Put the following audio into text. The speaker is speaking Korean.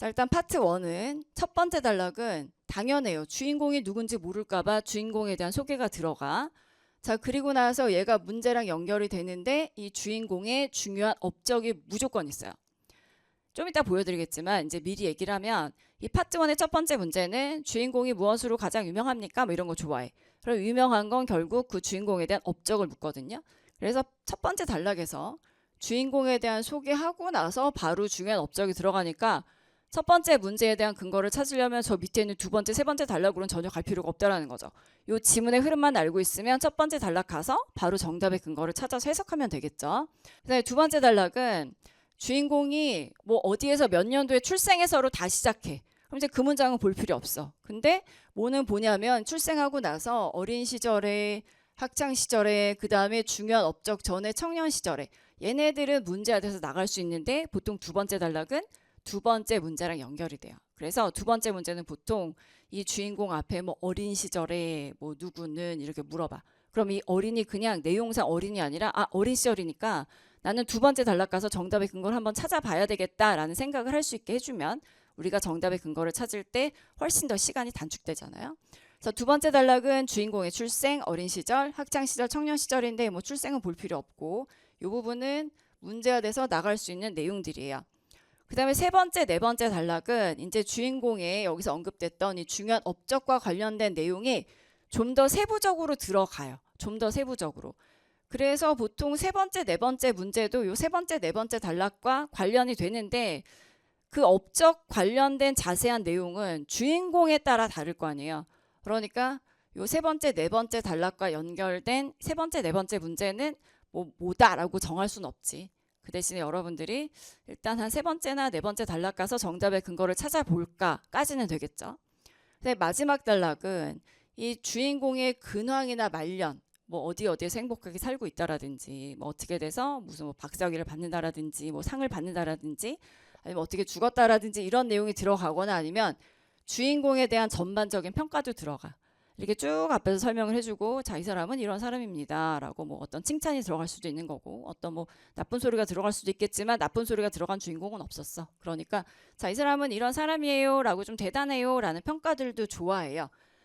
자, 일단 파트 1은 첫 번째 단락은 당연해요. 주인공이 누군지 모를까봐 주인공에 대한 소개가 들어가. 자, 그리고 나서 얘가 문제랑 연결이 되는데 이 주인공의 중요한 업적이 무조건 있어요. 좀 이따 보여드리겠지만 이제 미리 얘기를 하면 이 파트 1의 첫 번째 문제는 주인공이 무엇으로 가장 유명합니까? 뭐 이런 거 좋아해. 그럼 유명한 건 결국 그 주인공에 대한 업적을 묻거든요. 그래서 첫 번째 단락에서 주인공에 대한 소개하고 나서 바로 중요한 업적이 들어가니까 첫 번째 문제에 대한 근거를 찾으려면 저 밑에 있는 두 번째, 세 번째 단락으로는 전혀 갈 필요가 없다라는 거죠. 요 지문의 흐름만 알고 있으면 첫 번째 단락 가서 바로 정답의 근거를 찾아서 해석하면 되겠죠. 그다음에 두 번째 단락은 주인공이 뭐 어디에서 몇 년도에 출생해서로 다 시작해. 그럼 이제 그 문장은 볼 필요 없어. 근데 뭐는 보냐면 출생하고 나서 어린 시절에 학창 시절에 그 다음에 중요한 업적 전에 청년 시절에 얘네들은 문제가 돼서 나갈 수 있는데 보통 두 번째 단락은 두 번째 문제랑 연결이 돼요. 그래서 두 번째 문제는 보통 이 주인공 앞에 뭐 어린 시절에 뭐 누구는 이렇게 물어봐. 그럼 이 어린이 그냥 내용상 어린이 아니라 아 어린 시절이니까 나는 두 번째 단락 가서 정답의 근거를 한번 찾아봐야 되겠다라는 생각을 할 수 있게 해주면 우리가 정답의 근거를 찾을 때 훨씬 더 시간이 단축되잖아요. 그래서 두 번째 단락은 주인공의 출생, 어린 시절, 학창 시절, 청년 시절인데 뭐 출생은 볼 필요 없고 이 부분은 문제가 돼서 나갈 수 있는 내용들이에요. 그 다음에 세 번째, 네 번째 단락은 이제 주인공의 여기서 언급됐던 이 중요한 업적과 관련된 내용이 좀 더 세부적으로 들어가요. 좀 더 세부적으로. 그래서 보통 세 번째, 네 번째 문제도 요 세 번째, 네 번째 단락과 관련이 되는데 그 업적 관련된 자세한 내용은 주인공에 따라 다를 거 아니에요. 그러니까 요 세 번째, 네 번째 단락과 연결된 세 번째, 네 번째 문제는 뭐 뭐다라고 정할 수는 없지. 그 대신에 여러분들이 일단 한 세 번째나 네 번째 단락 가서 정답의 근거를 찾아볼까까지는 되겠죠. 근데 마지막 단락은 이 주인공의 근황이나 말년, 뭐 어디 어디에서 행복하게 살고 있다라든지, 뭐 어떻게 돼서 무슨 뭐 박사학위를 받는다라든지, 뭐 상을 받는다라든지, 아니면 어떻게 죽었다라든지 이런 내용이 들어가거나 아니면 주인공에 대한 전반적인 평가도 들어가. 이렇게 쭉 앞에서 설명을 해주고 자 이 사람은 이런 사람입니다라고 뭐 어떤 칭찬이 들어갈 수도 있는 거고 어떤 뭐 나쁜 소리가 들어갈 수도 있겠지만 나쁜 소리가 들어간 주인공은 없었어. 그러니까 자 이 사람은 이런 사람이에요라고 좀 대단해요라는 평가들도 좋아해요.